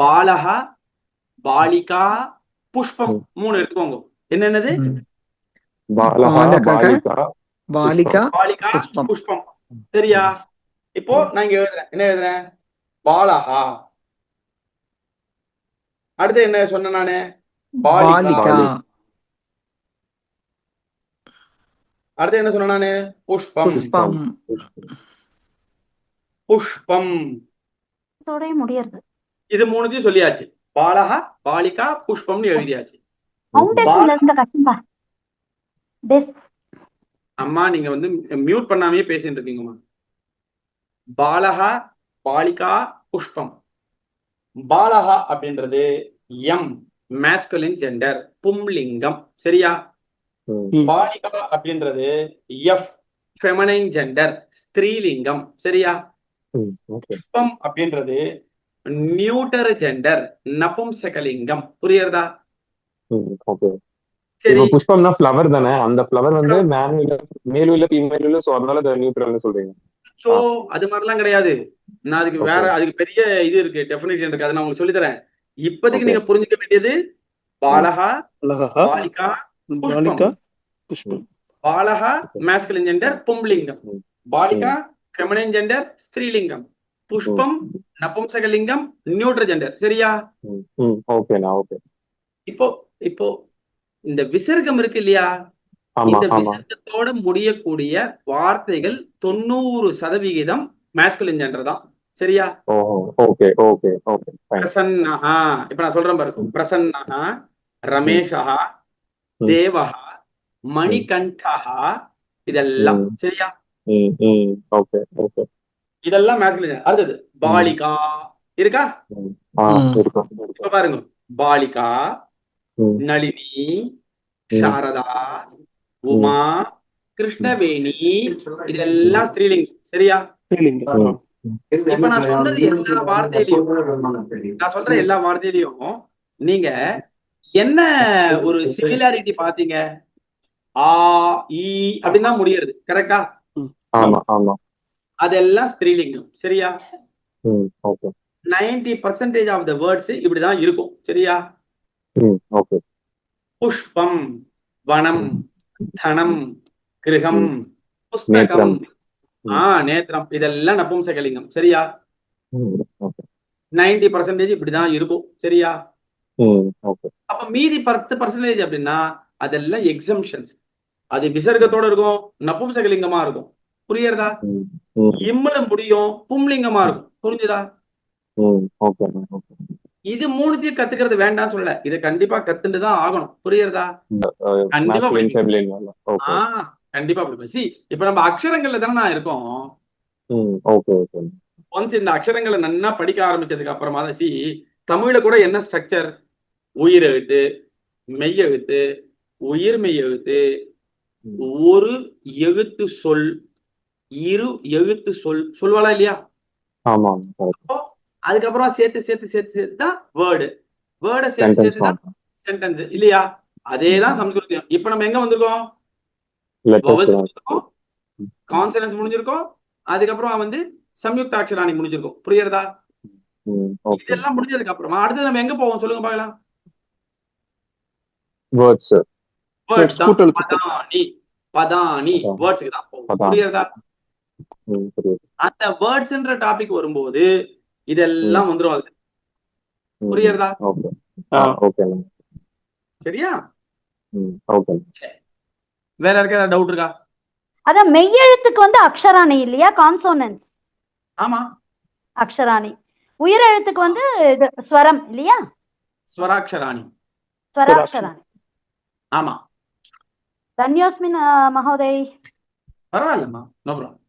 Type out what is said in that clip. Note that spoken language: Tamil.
பாலகா பாலிகா புஷ்பம் மூணு இருக்குங்க என்னென்னது? பாலகா புஷ்பம். சரியா? இப்போ நான் இங்க எழுதுறேன். என்ன எழுதுறேன்? பாலகா. அடுத்து என்ன சொன்னேன் நானு? பாலிகா. அடுத்து என்ன சொன்னேன் நானு? புஷ்பம். புஷ்பம். புஷ்பம். முடியறது. இது மூணுத்தையும் சொல்லியாச்சு. பாலகா பாலிகா புஷ்பம்னு எழுதியாச்சு. அம்மா நீங்க வந்து மியூட் பண்ணாமே பேசிட்டு இருக்கீங்கம்மா. பாலகா பாலிகா புஷ்பம். பாலகா அப்படின்றது எம் மேஸ்குலின் ஜெண்டர் பும்லிங்கம். சரியா. பாலிகா அப்படின்றது எஃப் ஃபெமனைன் ஜெண்டர் ஸ்திரீலிங்கம். சரியா. புஷ்பம் அப்படின்றது நியூட்டர் ஜெண்டர் நபும்சகலிங்கம் புரியுறதா புஷ்பம்னா ஃப்ளவர் தானே அந்த ஃப்ளவர் வந்து இல்ல ஃபீமேலும் இல்ல சோ அதனால அதை நியூட்ரல்னு சொல்றீங்க. சோ அது மாதிரிலாம் கிடையாது. நான் அதுக்கு வேற. அதுக்கு பெரிய இது இருக்கு டெஃபினேஷன் இருக்கு. அதை நான் உங்களுக்கு சொல்லி தரேன் இப்போதைக்கு. நீங்க புரிஞ்சுக்க வேண்டியது பாலகா பாலகா பாலிகா பாலிகா புஷ்பம். பாலகா மேஸ்குலின் ஜெண்டர் பும்லிங்கம். பாலிகா ஃபெமினைன் ஜெண்டர் ஸ்திரீலிங்கம். புஷ்பம் நபும்சகலிங்கம் நியூட்ரல் ஜெண்டர் சரியா ஓகேண்ணா ஓகே இப்போ இப்போ இந்த விசர்க்கம் இருக்கு இல்லையா? இந்த விசர்க்கத்தோட முடியக்கூடிய வார்த்தைகள் தொண்ணூறு சதவிகிதம் மேஸ்குலின் ஜெண்டர் தான். சரியா? ஓகே ஓகே ஓகே பிரசன்னஹா. இப்ப நான் சொல்றேன் பாருங்க. பிரசன்னஹா ரமேஷா ம். தேவஹா மணிகண்டஹா இதெல்லாம். சரியா? ஓகே ஓகே இதெல்லாம் மேஸ்குலின் அடுத்தது பாலிகா. இருக்கா? இப்ப பாருங்க. பாலிகா. நளினி. சாரதா உமா கிருஷ்ணவேணி இதெல்லாம் ஸ்திரீலிங்கம் சரியா. இப்ப நான் சொன்னது எல்லா வார்த்தையிலையும். நான் சொல்ற எல்லா வார்த்தையிலையும் நீங்க என்ன ஒரு சிமிலாரிட்டி பாத்தீங்க ஆ ஈ அப்படின்னு தான் முடியறது கரெக்டா ஆமா ஆமா. அதெல்லாம் ஸ்திரீலிங்கம் சரியா? Ninety percentage of the words இப்படிதான் இருக்கும் சரியா? புஷ்பம் வனம் தனம் கிரகம். புஸ்தகம். நேத்திரம். ம். ஆ நேத்திரம். இதெல்லாம் நபும்சகலிங்கம் சரியா? ம் ஓகே நைன்டி பர்சன்டேஜ் இப்படிதான் இருக்கும் சரியா? அப்ப மீதி பத்து பர்சன்டேஜ் அப்படின்னா அதெல்லாம் எக்ஸம்ஷன்ஸ் அது விசர்க்கத்தோட இருக்கும் நபும்சகலிங்கமா இருக்கும். புரியுறதா இம்முல முடியும் பும்லிங்கமா இருக்கும். புரிஞ்சுதா? இது மூணுத்தையும் கத்துக்கிறது வேண்டாம்னு சொல்லல. இதை கண்டிப்பா கத்துட்டு தான் ஆகணும். புரியுறதா? கண்டிப்பா ஆஹ் கண்டிப்பா படிப்பேன் சி இப்ப நம்ம அக்ஷரங்கள்ல தானே நான் இருக்கோம். ஒன்ஸ் இந்த அக்ஷரங்களை நன்னா படிக்க ஆரம்பிச்சதுக்கு அப்புறமா தான் சி தமிழ்ல கூட என்ன ஸ்ட்ரக்சர் உயிர் எழுத்து மெய் எழுத்து உயிர் மெய் எழுத்து ஒரு எழுத்து சொல் இரு எழுத்து சொல் சொல்வாளா இல்லையா? அதுக்கப்புறம் சேர்த்து சேர்த்து சேர்த்து சேர்த்து தான் வேர்டு வேர்டை சேர்த்து சேர்த்து தான் சென்டென்ஸ் இல்லையா? அதேதான் சம்ஸ்கிருதம் இப்ப நம்ம எங்க வந்திருக்கோம்? கான்சனன்ஸ் முடிஞ்சிருக்கோம். அதுக்கப்புறம் வந்து சம்யுக்த அக்ஷராணி முடிஞ்சிருக்கும். புரியுறதா இதெல்லாம் முடிஞ்சதுக்கு அப்புறமா அடுத்து நம்ம எங்க போவோம்? சொல்லுங்க பார்க்கலாம். வேர்ட்ஸ் வேர்ட்ஸ் தான். பதானி. பதானி. வேர்ட்ஸ்க்கு தான் போவோம். புரியுறதா அந்த வேர்ட்ஸ்ன்ற டாபிக் வரும்போது இதெல்லாம் வந்துரும் அது புரியுறதா ஓகே. ஆ. ஓகே சரியா? வேற யாருக்கா ஏதாவது டவுட் இருக்கா? அதான் மெய்யெழுத்துக்கு வந்து அக்ஷராணி இல்லையா? கான்சோனன்ஸ் ஆமா. அக்ஷராணி. உயிரெழுத்துக்கு வந்து இது ஸ்வரம் இல்லையா? ஸ்வராட்சராணி ஸ்வராட்சராணி ஆமா. தன்யோஸ்மின் மகோதய். பரவாயில்லம்மா நோ ப்ராப்ளம்